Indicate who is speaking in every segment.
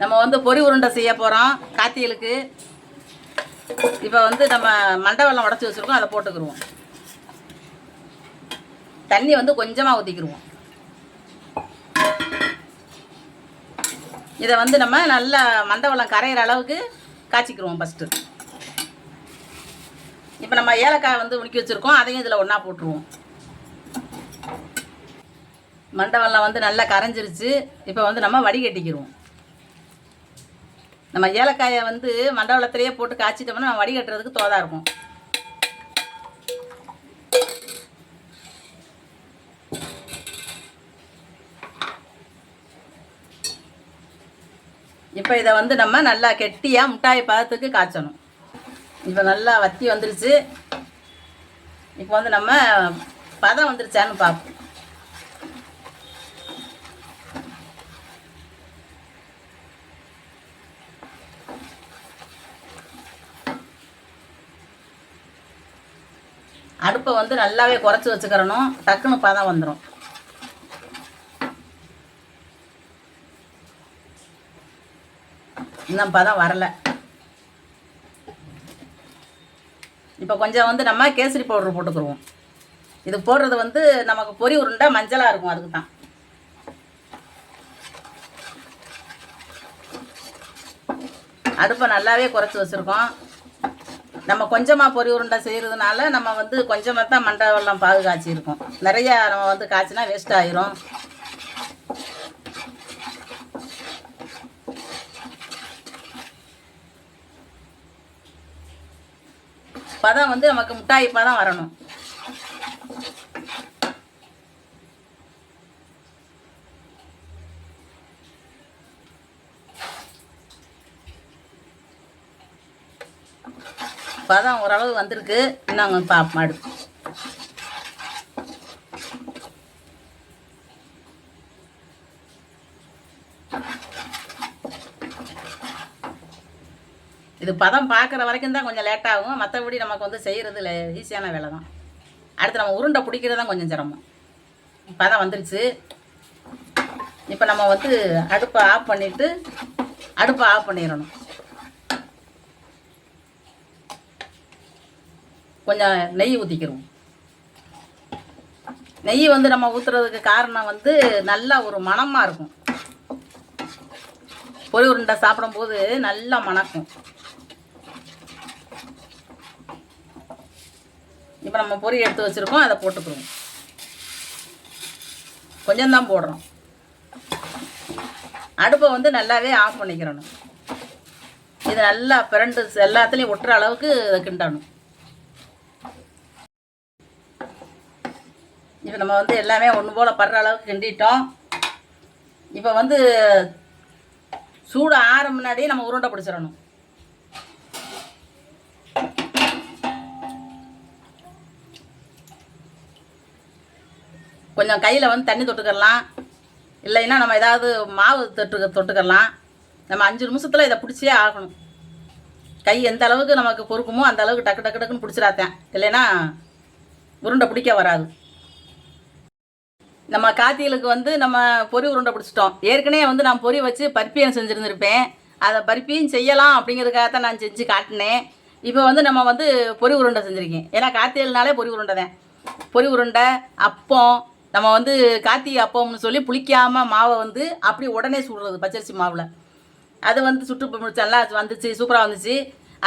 Speaker 1: நம்ம வந்து பொரி உருண்டை செய்ய போகிறோம் காத்தியலுக்கு இப்போ வந்து நம்ம மண்டவெல்லம் உடச்சி வச்சுருக்கோம் அதை போட்டுக்கிருவோம். தண்ணி வந்து கொஞ்சமாக ஊற்றிக்கிடுவோம் இதை வந்து நம்ம நல்லா மண்டபெல்லாம் கரையிற அளவுக்கு காய்ச்சிக்கிருவோம் ஃபஸ்ட்டு இப்போ நம்ம ஏலக்காய் வந்து உணுக்கி வச்சுருக்கோம் அதையும் இதில் ஒன்றா போட்டுருவோம். மண்டவெல்லம் வந்து நல்லா கரைஞ்சிருச்சு. இப்போ வந்து நம்ம வடிகட்டிக்கிருவோம். நம்ம ஏலக்காயை வந்து மண்டவளத்திலேயே போட்டு காய்ச்சிட்டோம்னா நம்ம வடிகட்டுறதுக்கு தோதாக இருக்கும். இப்போ இதை வந்து நம்ம நல்லா கெட்டியாக முட்டாய் பதத்துக்கு காய்ச்சணும். இப்போ நல்லா வத்தி வந்துருச்சு. இப்போ வந்து நம்ம பதம் வந்துருச்சான்னு பார்ப்போம். அடுப்பை வந்து நல்லாவே குறைச்சி வச்சுக்கிறணும். டக்குன்னு பதம் வந்துடும் இன்னும் பதம் வரலை. இப்போ கொஞ்சம் வந்து நம்ம கேசரி பவுடர் போட்டுக்கிருவோம். இது போடுறது வந்து நமக்கு பொரி உருண்டை மஞ்சளாக இருக்கும் அதுக்கு தான் அடுப்பை நல்லாவே குறைச்சி வச்சுருக்கோம். நம்ம கொஞ்சமாக பொரி உருண்டை செய்கிறதுனால நம்ம வந்து கொஞ்சமாக தான் மண்டை வெள்ளம் பாகு காய்ச்சிருக்கோம். நிறையா நம்ம வந்து காய்ச்சினா வேஸ்ட் ஆயிரும். பதம் வந்து நமக்கு முட்டாய் பதம் வரணும். பதம் ஓரளவு வந்திருக்கு. இன்னும் பார்ப்போம் அடுத்து இது பதம் பார்க்குற வரைக்கும் தான் கொஞ்சம் லேட்டாகும் மற்றபடி நமக்கு வந்து செய்கிறது ஈஸியான வேலை தான். அடுத்து நம்ம உருண்டை பிடிக்கிறது தான் கொஞ்சம் சிரமம். பதம் வந்துருச்சு. இப்போ நம்ம வந்து அடுப்பை ஆஃப் பண்ணிவிட்டு அடுப்பை ஆஃப் பண்ணிடணும். கொஞ்சம் நெய் ஊற்றிக்கிறோம் நெய் வந்து நம்ம ஊற்றுறதுக்கு காரணம் வந்து நல்லா ஒரு மணமாக இருக்கும். பொரி உருண்டை சாப்பிடும்போது நல்லா மணக்கும். இப்போ நம்ம பொறி எடுத்து வச்சுருக்கோம் அதை போட்டுக்கிறோம். கொஞ்சம் தான் போடுறோம். அடுப்பை வந்து நல்லாவே ஆஃப் பண்ணிக்கிறணும். இது நல்லா பிரண்டு எல்லாத்துலேயும் ஒட்டுற அளவுக்கு இதை கிண்டணும். இப்போ நம்ம வந்து எல்லாமே ஒன்று போல் படுற அளவுக்கு கிண்டிட்டோம். இப்போ வந்து சூடு ஆற முன்னாடியே நம்ம உருண்டை பிடிச்சிடணும். கொஞ்சம் கையில் வந்து தண்ணி தொட்டுக்கலாம் இல்லைன்னா நம்ம ஏதாவது மாவு தொட்டு தொட்டுக்கலாம் நம்ம அஞ்சு நிமிஷத்தில் இதை பிடிச்சே ஆகணும். கை எந்த அளவுக்கு நமக்கு பொறுக்குமோ அந்த அளவுக்கு டக்கு டக்கு டக்குன்னு பிடிச்சிடாத்தேன் இல்லைன்னா உருண்டை பிடிக்க வராது. நம்ம காத்திகளுக்கு வந்து நம்ம பொரி உருண்டை பிடிச்சிட்டோம். ஏற்கனவே வந்து நான் பொறி வச்சு பருப்பியன் செஞ்சுருந்துருப்பேன். அதை பருப்பியும் செய்யலாம் அப்படிங்கிறதுக்காக தான் நான் செஞ்சு காட்டினேன். இப்போ வந்து நம்ம வந்து பொரி உருண்டை செஞ்சுருக்கேன். ஏன்னா காத்தியல்னாலே பொரி உருண்டை தான். பொரி உருண்டை அப்பம் நம்ம வந்து கார்த்திகை அப்பம்னு சொல்லி புளிக்காமல் மாவை வந்து அப்படி உடனே சுடுறது பச்சரிசி மாவில். அது வந்து சுட்டு முடிச்சு நல்லா வந்துச்சு சூப்பராக வந்துச்சு.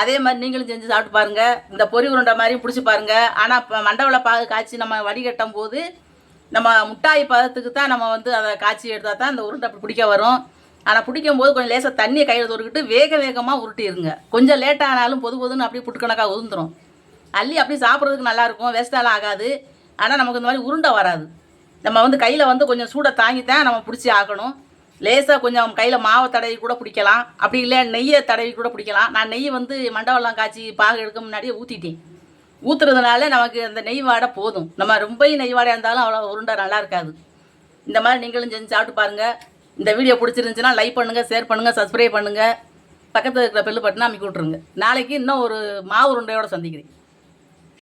Speaker 1: அதே மாதிரி நீங்களும் செஞ்சு சாப்பிட்டு பாருங்கள் இந்த பொரி உருண்டை மாதிரியும் பிடிச்சி பாருங்கள் ஆனால் இப்போ மண்டவளை பாகு காய்ச்சி நம்ம வடிகட்டும் போது நம்ம முட்டாய் பதத்துக்கு தான் நம்ம வந்து அதை காய்ச்சி எடுத்தால் தான் அந்த உருண்டை அப்படி பிடிக்க வரும். ஆனால் பிடிக்கும் போது கொஞ்சம் லேசாக தண்ணியை கையில் தொட்டுக்கிட்டு வேக வேகமாக உருட்டிடுங்க கொஞ்சம் லேட்டானாலும் பொது பொதுன்னு அப்படியே புட்டுக்கணக்காக உதுந்துரும் அள்ளி அப்படியே சாப்பிட்றதுக்கு நல்லாயிருக்கும் வேஸ்ட்டாலாம் ஆகாது. ஆனால் நமக்கு இந்த மாதிரி உருண்டை வராது. நம்ம வந்து கையில் வந்து கொஞ்சம் சூடை தாங்கி தான் நம்ம பிடிச்சி ஆகணும். லேசாக கொஞ்சம் கையில் மாவை தடவி கூட பிடிக்கலாம். அப்படி இல்லை நெய்யை தடவி கூட பிடிக்கலாம். நான் நெய் வந்து மண்டவெல்லாம் காய்ச்சி பாகு எடுக்க முன்னாடியே ஊற்றிட்டேன் ஊற்றுறதுனால நமக்கு அந்த நெய் வாடை போதும். நம்ம ரொம்ப நெய் வாடை இருந்தாலும் அவ்வளோ உருண்டை நல்லா இருக்காது. இந்த மாதிரி நீங்களும் செஞ்சு சாப்பிட்டு பாருங்கள் இந்த வீடியோ பிடிச்சிருந்துச்சுன்னா லைக் பண்ணுங்கள் ஷேர் பண்ணுங்கள் சப்ஸ்கிரைப் பண்ணுங்கள் பக்கத்தில் இருக்கிற பெல்லு பட்டினா அமைக்கி விட்ருங்க நாளைக்கு இன்னும் ஒரு மாவு உருண்டையோடு சந்திக்கிறேன்.